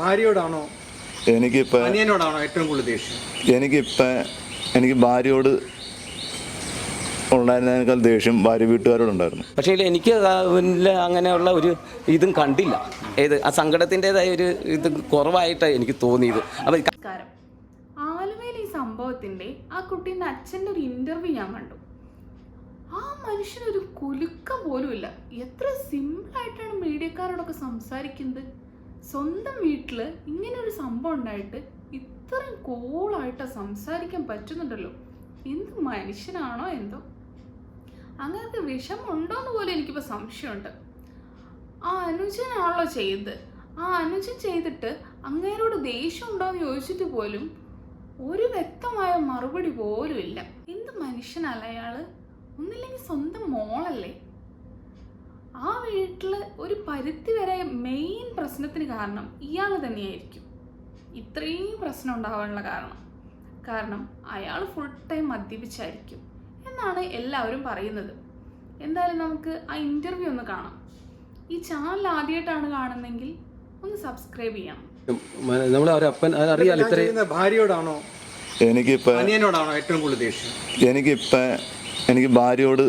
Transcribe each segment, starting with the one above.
ഭാര്യയോടാണോ? അനിയനോടാണോ ഏറ്റവും കൂടുതൽ ദേഷ്യം? എനിക്കിപ്പോൾ എനിക്ക് ഭാര്യയോട് ഉണ്ടായിരുന്നതിനേക്കാൾ ദേഷ്യം ഭാര്യ വീട്ടുകാരോടുണ്ടായിരുന്നു. പക്ഷേ എനിക്ക് അതിൽ അങ്ങനെയുള്ള ഒരു ഇതും കണ്ടില്ല. ഏത് ആ സങ്കടത്തിന്റെതായ ഒരു ഇത് കുറവായിട്ടാണ് എനിക്ക് തോന്നിയത്. അപ്പോൾ നമസ്കാരം. ആലുവയിൽ ഈ സംഭവത്തിന്റെ ആ കുട്ടീന്റെ അച്ഛന്റെ ഒരു ഇന്റർവ്യൂ ഞാൻ കണ്ടു. ആ മനുഷ്യനൊരു കുലുക്കം പോലും ഇല്ല എത്ര സിമ്പിളായിട്ടാണ് മീഡിയക്കാരോടൊക്കെ സംസാരിക്കുന്നത്? സ്വന്തം വീട്ടിൽ ഇങ്ങനെ ഒരു സംഭവം ഉണ്ടായിട്ട് ഇത്രയും കൂളായിട്ട് സംസാരിക്കാൻ പറ്റുന്നുണ്ടല്ലോ. എന്ത് മനുഷ്യനാണോ എന്തോ. അങ്ങനത്തെ വിഷമുണ്ടോന്ന് പോലും എനിക്കിപ്പോൾ സംശയമുണ്ട്. ആ അനുജനാണല്ലോ ചെയ്തത് ആ അനുജൻ ചെയ്തിട്ട് അങ്ങേരോട് ദേഷ്യം ഉണ്ടോയെന്ന് ചോദിച്ചിട്ട് പോലും ഒരു വ്യക്തമായ മറുപടി പോലും ഇല്ല. എന്ത് മനുഷ്യനല്ല അയാൾ? ഒന്നില്ലെങ്കിൽ സ്വന്തം മോളല്ലേ? ആ വീട്ടിൽ ഒരു പരിധി വരെ മെയിൻ പ്രശ്നത്തിന് കാരണം ഇയാൾ തന്നെയായിരിക്കും. ഇത്രയും പ്രശ്നം ഉണ്ടാവാനുള്ള കാരണം. കാരണം അയാൾ ഫുൾ ടൈം മദ്യപിച്ചായിരിക്കും എന്നാണ് എല്ലാവരും പറയുന്നത്. എന്തായാലും നമുക്ക് ആ ഇന്റർവ്യൂ ഒന്ന് കാണാം. ഈ ചാനൽ ആദ്യമായിട്ടാണ് കാണുന്നെങ്കിൽ ഒന്ന് സബ്സ്ക്രൈബ് ചെയ്യണം ഭാര്യയോടാണോ? എനിക്കിപ്പോ അപ്പൻ എനിക്ക് അറിയാലോ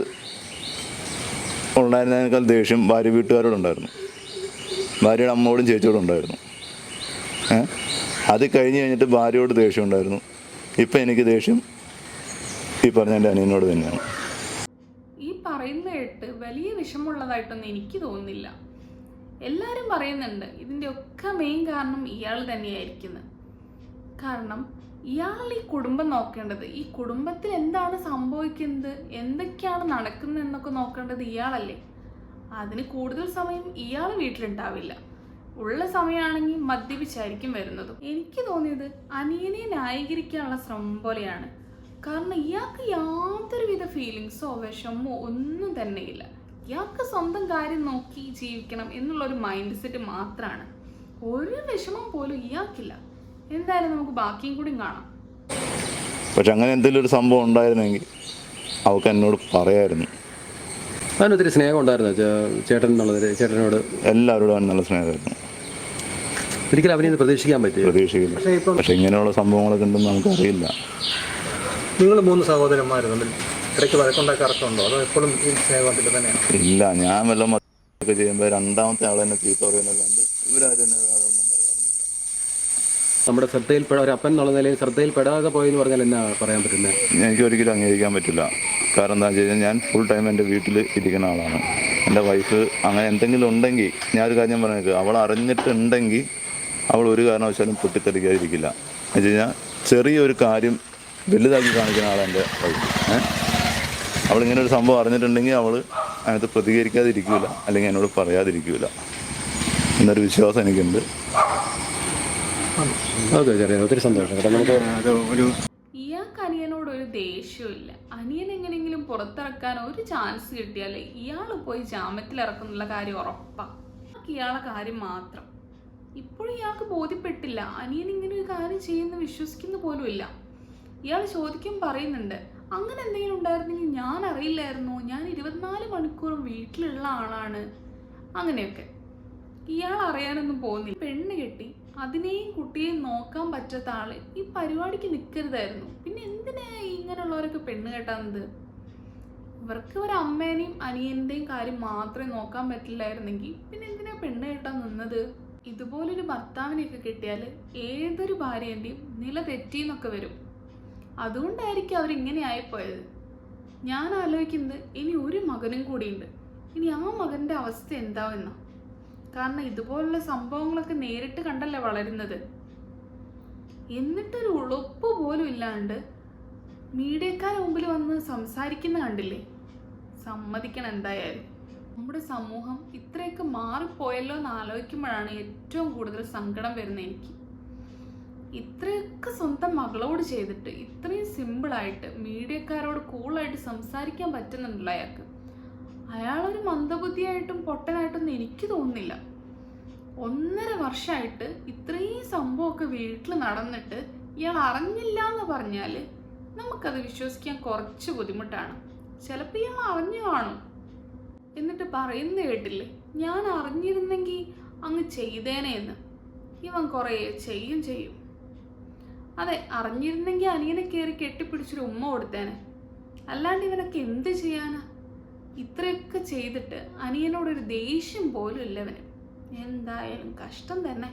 ഉണ്ടായിരുന്നതിനേക്കാൾ ദേഷ്യം ഭാര്യ വീട്ടുകാരോടുണ്ടായിരുന്നു. ഭാര്യയുടെ അമ്മയോടും ചേച്ചിയോടും ഉണ്ടായിരുന്നു അത് കഴിഞ്ഞ് കഴിഞ്ഞിട്ട് ഭാര്യയോട് ദേഷ്യം ഉണ്ടായിരുന്നു ഇപ്പം എനിക്ക് ദേഷ്യം ഈ പറഞ്ഞ എന്റെ അനിയനോട് തന്നെയാണ്. ഈ പറയുന്ന കേട്ട് വലിയ വിഷമുള്ളതായിട്ടൊന്നും എനിക്ക് തോന്നുന്നില്ല. എല്ലാവരും പറയുന്നുണ്ട് ഇതിന്റെ ഒക്കെ മെയിൻ കാരണം ഇയാൾ തന്നെയായിരിക്കുന്നത് കാരണം ഇയാളല്ല ഈ കുടുംബം നോക്കേണ്ടത്? ഈ കുടുംബത്തിൽ എന്താണ് സംഭവിക്കുന്നത്? എന്തൊക്കെയാണ് നടക്കുന്നത് എന്നൊക്കെ നോക്കേണ്ടത് ഇയാളല്ലേ. അതിന് കൂടുതൽ സമയം ഇയാൾ വീട്ടിലുണ്ടാവില്ല. ഉള്ള സമയമാണെങ്കിൽ മദ്യപിച്ചായിരിക്കും വരുന്നത്. എനിക്ക് തോന്നിയത് അനിയനെ ന്യായീകരിക്കാനുള്ള ശ്രമം പോലെയാണ്. കാരണം ഇയാൾക്ക് യാതൊരുവിധ ഫീലിങ്സോ വിഷമോ ഒന്നും തന്നെയില്ല. ഇയാൾക്ക് സ്വന്തം കാര്യം നോക്കി ജീവിക്കണം എന്നുള്ളൊരു മൈൻഡ് സെറ്റ് മാത്രമാണ് ഒരു വിഷമം പോലും ഇയാൾക്കില്ല. എന്തായാലും നമുക്ക് ബാക്കിയും കൂടി കാണാം. പക്ഷെ അങ്ങനെ എന്തെങ്കിലും ഒരു സംഭവം ഉണ്ടായിരുന്നെങ്കിൽ അവൾക്ക് എന്നോട് പറയായിരുന്നു. അവന് ഒത്തിരി സ്നേഹം ഉണ്ടായിരുന്നു? ചേട്ടൻ എന്നുള്ളത് ചേട്ടനോട്? എല്ലാവരോടും അവൻ നല്ല സ്നേഹമായിരുന്നു. ഒരിക്കലും അവനെ പ്രതീക്ഷിക്കാൻ പറ്റില്ല. പ്രതീക്ഷിക്കില്ല. പക്ഷേ ഇപ്പം പക്ഷെ ഇങ്ങനെയുള്ള സംഭവങ്ങളൊക്കെ ഉണ്ടെന്ന് നമുക്കറിയില്ല. നിങ്ങൾ മൂന്ന് സഹോദരന്മാർ തമ്മിൽ ഇടയ്ക്ക് വഴക്കുണ്ടാക്കാറൊക്കെ ഉണ്ടോ അതോ എപ്പോഴും ഈ സ്നേഹത്തിൽ തന്നെയാണ്? ഇല്ല ഞാൻ വല്ല ഒക്കെ ചെയ്യുമ്പോൾ രണ്ടാമത്തെ ആൾ തന്നെ ചീത്ത പറയുന്നല്ലാണ്ട് ഇവരാരും എന്നെ നമ്മുടെ ശ്രദ്ധയിൽ ഒരു അപ്പൻ എന്നുള്ള നിലയിൽ ശ്രദ്ധയിൽപ്പെടാതെ എന്ന് പറഞ്ഞാൽ എന്നാ പറയാൻ പറ്റുന്നത് എനിക്ക് ഒരിക്കലും അംഗീകരിക്കാൻ പറ്റില്ല. കാരണം എന്താ വെച്ച് കഴിഞ്ഞാൽ ഞാൻ ഫുൾ ടൈം എന്റെ വീട്ടിൽ ഇരിക്കുന്ന ആളാണ്. എന്റെ വൈഫ് അങ്ങനെ എന്തെങ്കിലും ഉണ്ടെങ്കിൽ ഞാൻ ഒരു കാര്യം പറഞ്ഞേക്ക്. അവൾ അറിഞ്ഞിട്ടുണ്ടെങ്കിൽ അവൾ ഒരു കാരണവശാലും പൊട്ടിത്തെറിക്കാതിരിക്കില്ല. എന്ന് വെച്ച് കഴിഞ്ഞാൽ ചെറിയൊരു കാര്യം വലുതാക്കി കാണിക്കുന്ന ആളാണ് എന്റെ വൈഫ് അവൾ അവളിങ്ങനെ ഒരു സംഭവം അറിഞ്ഞിട്ടുണ്ടെങ്കിൽ അവൾ അതിനകത്ത് പ്രതികരിക്കാതിരിക്കില്ല അല്ലെങ്കിൽ എന്നോട് പറയാതിരിക്കില്ല എന്നൊരു വിശ്വാസം എനിക്കുണ്ട്. ഓക്കെ ചെറിയ ഒത്തിരി സന്തോഷം കേട്ടോ. നമുക്ക് ഒരു ഇയാൾക്ക് അനിയനോട് ഒരു ദേഷ്യമില്ല അനിയൻ എങ്ങനെയെങ്കിലും പുറത്തിറക്കാൻ ഒരു ചാൻസ് കിട്ടിയാൽ ഇയാൾ പോയി ജാമ്യത്തിൽ ഇറക്കുന്നുള്ള കാര്യം ഉറപ്പാ. ഇയാൾക്ക് ഇയാളെ കാര്യം മാത്രം. ഇപ്പോഴും ഇയാൾക്ക് ബോധ്യപ്പെട്ടില്ല. അനിയൻ ഇങ്ങനെ ഒരു കാര്യം ചെയ്യുന്ന വിശ്വസിക്കുന്ന പോലുമില്ല ഇയാൾ ചോദിക്കും പറയുന്നുണ്ട് അങ്ങനെ എന്തെങ്കിലും ഉണ്ടായിരുന്നെങ്കിൽ ഞാൻ അറിയില്ലായിരുന്നു. ഞാൻ ഇരുപത്തിനാല് മണിക്കൂറും വീട്ടിലുള്ള ആളാണ്. അങ്ങനെയൊക്കെ. ഇയാൾ അറിയാനൊന്നും പോകുന്നില്ല. പെണ്ണ് കെട്ടി അതിനെയും കുട്ടിയെയും നോക്കാൻ പറ്റാത്ത ആൾ ഈ പരിപാടിക്ക് നിൽക്കരുതായിരുന്നു പിന്നെ എന്തിനാ ഇങ്ങനെയുള്ളവരൊക്കെ പെണ്ണ് കെട്ടാന്നത് ഇവർക്ക് ഒരു അമ്മേനെയും അനിയന്റെയും കാര്യം മാത്രമേ നോക്കാൻ പറ്റില്ലായിരുന്നെങ്കിൽ പിന്നെ എന്തിനാ പെണ്ണ് കെട്ടാൻ നിന്നത്? ഇതുപോലൊരു ഭർത്താവിനെയൊക്കെ കിട്ടിയാൽ ഏതൊരു ഭാര്യേന്റെയും നില തെറ്റിന്നൊക്കെ വരും. അതുകൊണ്ടായിരിക്കും അവരിങ്ങനെ ആയിപ്പോയത്. ഞാൻ ആലോചിക്കുന്നത് ഇനി ഒരു മകനും കൂടിയുണ്ട്. ഇനി ആ മകന്റെ അവസ്ഥ എന്താവെന്നാ കാരണം ഇതുപോലുള്ള സംഭവങ്ങളൊക്കെ നേരിട്ട് കണ്ടല്ലേ വളരുന്നത്? എന്നിട്ടൊരു ഉളുപ്പ് പോലും ഇല്ലാണ്ട് മീഡിയക്കാരെ മുമ്പിൽ വന്ന് സംസാരിക്കുന്ന കണ്ടില്ലേ? സമ്മതിക്കണം എന്തായാലും. നമ്മുടെ സമൂഹം ഇത്രയൊക്കെ മാറിപ്പോയല്ലോ എന്ന് ആലോചിക്കുമ്പോഴാണ് ഏറ്റവും കൂടുതൽ സങ്കടം വരുന്നത് എനിക്ക്. ഇത്രയൊക്കെ സ്വന്തം മകളോട് ചെയ്തിട്ട് ഇത്രയും സിമ്പിളായിട്ട് മീഡിയക്കാരോട് കൂളായിട്ട് സംസാരിക്കാൻ പറ്റുന്നുണ്ടല്ലോ അയാൾക്ക്. അയാളൊരു മന്ദബുദ്ധിയായിട്ടും പൊട്ടനായിട്ടൊന്നും എനിക്ക് തോന്നുന്നില്ല. ഒന്നര വർഷമായിട്ട് ഇത്രയും സംഭവമൊക്കെ വീട്ടിൽ നടന്നിട്ട് ഇയാൾ അറിഞ്ഞില്ല എന്ന് പറഞ്ഞാൽ നമുക്കത് വിശ്വസിക്കാൻ കുറച്ച് ബുദ്ധിമുട്ടാണ്. ചിലപ്പോൾ ഇയാൾ അറിഞ്ഞു കാണും. എന്നിട്ട് പറയുന്ന കേട്ടില്ലേ ഞാൻ അറിഞ്ഞിരുന്നെങ്കിൽ അങ്ങ് ചെയ്തേനെ എന്ന്. ഇവൻ കുറേ ചെയ്യും ചെയ്യും. അതെ അറിഞ്ഞിരുന്നെങ്കിൽ അനിയനെ കയറി കെട്ടിപ്പിടിച്ചൊരു ഉമ്മ കൊടുത്തേനെ. അല്ലാണ്ട് ഇവനൊക്കെ എന്ത് ചെയ്യാനാ? ഇത്രയൊക്കെ ചെയ്തിട്ട് അനിയനോടൊരു ദേഷ്യം പോലും ഇല്ലവന്. എന്തായാലും കഷ്ടം തന്നെ.